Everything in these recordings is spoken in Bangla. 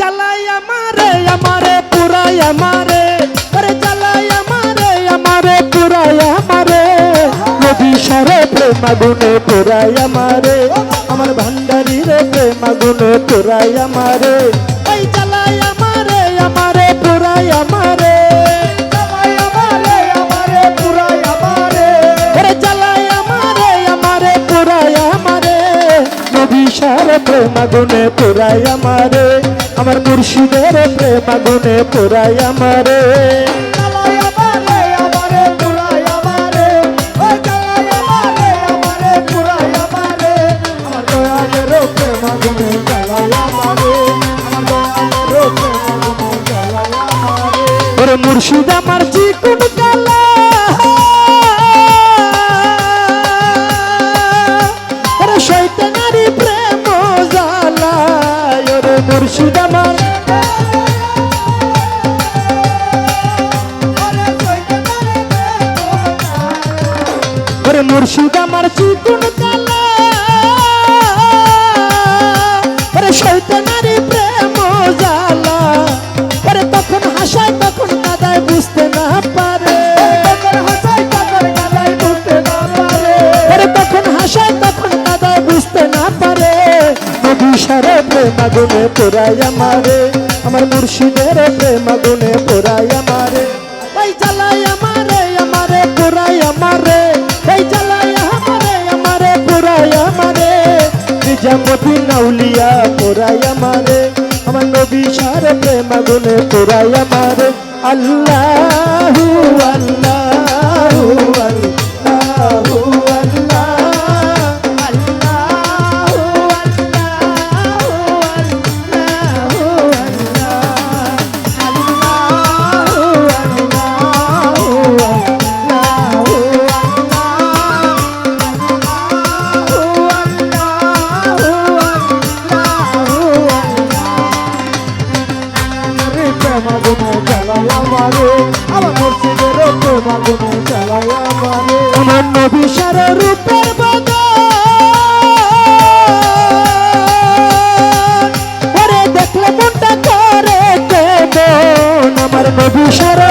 জ্বালাই আমারে আমারে পুরাই আমারে। ওরে জ্বালাই আমারে আমারে পুরাই আমারে। নদী সরে প্রেম আগুনে পুরাই আমারে। আমার ভান্ডারি রে প্রেম আগুনে পুরাই আমারে। ওই জ্বালাই আমারে আমারে পুরাই আমারে। নবী প্রেম আগুনে পুরাই আমারে। আমার মুর্শিদের প্রেম আগুনে পোড়াই আমারে। জ্বালাই আমারে। আমারে মুর্শিদ আমার। ওরে মুর্শিদ আমার চিকুন কালা। শৈতানারি সারে প্রেম আগুনে পোড়াই আমারে। আমার মুর্শিদের প্রেম আগুনে পোড়াই আমারে। ওই জ্বালাই আমারে আমারে পোড়াই আমারে। ওই জ্বালাই আমারে আমারে পোড়াই আমারে। নিজামুদ্দিন আউলিয়া পোড়াই আমারে। আমার নবী সারে প্রেম আগুনে পোড়াই আমারে। আল্লাহু আল্লাহু। আমার নবী সারা রূপের ওরে দেখলে মনটা করে কেমন আমার নবী সারা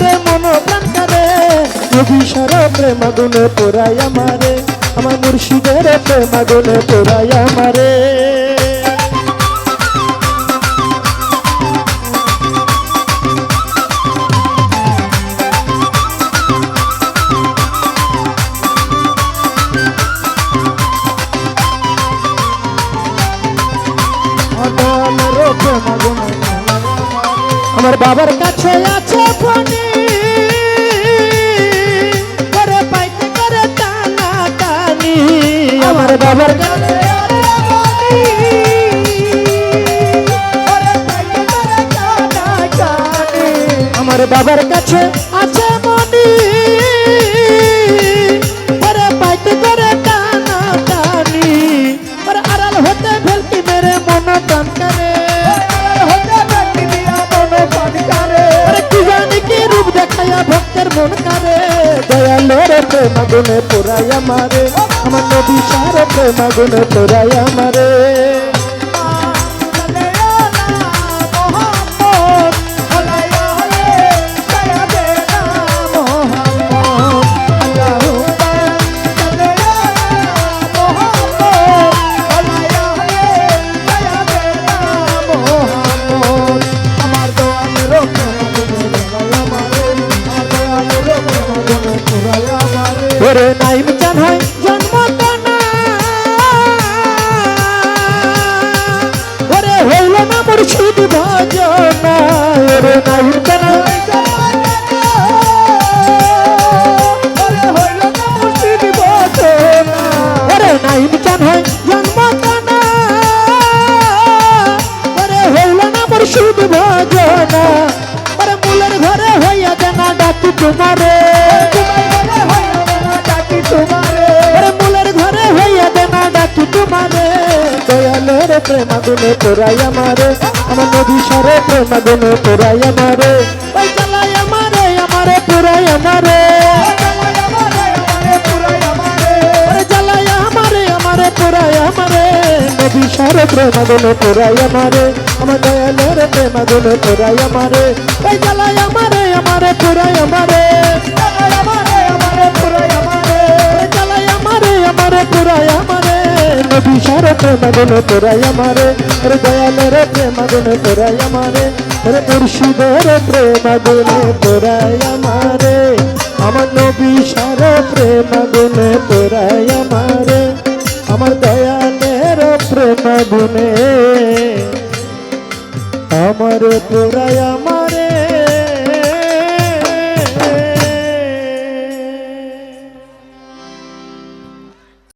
ভেলকি মেরে মন প্রাণ করে নবী সারা প্রেম আগুনে পোড়াই আমারে। আমার মুর্শিদের প্রেম আগুনে পোড়াই আমারে। আমার বাবার কাছে আছে ফোনে। করে পাইতে করে টানা টানি। আমার বাবার কাছে আমার বাবার কাছে মন কারে দয়ালোর প্রেম গুণে পুরাই আমারে। আমার নদী সার প্রেম গুণে পুরাই আমারে। ওরে নাইম চান হয়, জন্ম ওরে হইল না মুর্শিদ ভজনা। ওরে নাইম চান ওরে নাইম চান হয়, জন্ম ওরে হইল না মুর্শিদ ভজনা। ওরে ঘরে হইয়া জানা ডাকি তোমারে। দয়ালের প্রেম আগুনে পোড়াই আমারে। আমার নদী সরে প্রেম আগুনে পোড়াই আমারে। ওই চালাই আমারে আমারে পোড়াই আমারে। জ্বালাই আমারে আমারে পোড়াই আমারে। নদী সরে প্রেম আগুনে পোড়াই আমারে। আমার দয়ালের প্রেম আগুনে পোড়াই আমারে। ওই জ্বালাই আমারে আমারে পোড়াই আমারে। নবী সরে প্রেম আগুনে পোড়াই আমারে। ওরে দয়ালের প্রেম আগুনে পোড়াই আমারে। ওরে মুর্শিদের প্রেম আগুনে পোড়াই আমারে। আমার নবী প্রেম আগুনে পোড়াই আমারে। আমার দয়ালের প্রেম আগুনে আমার পোড়াই আমার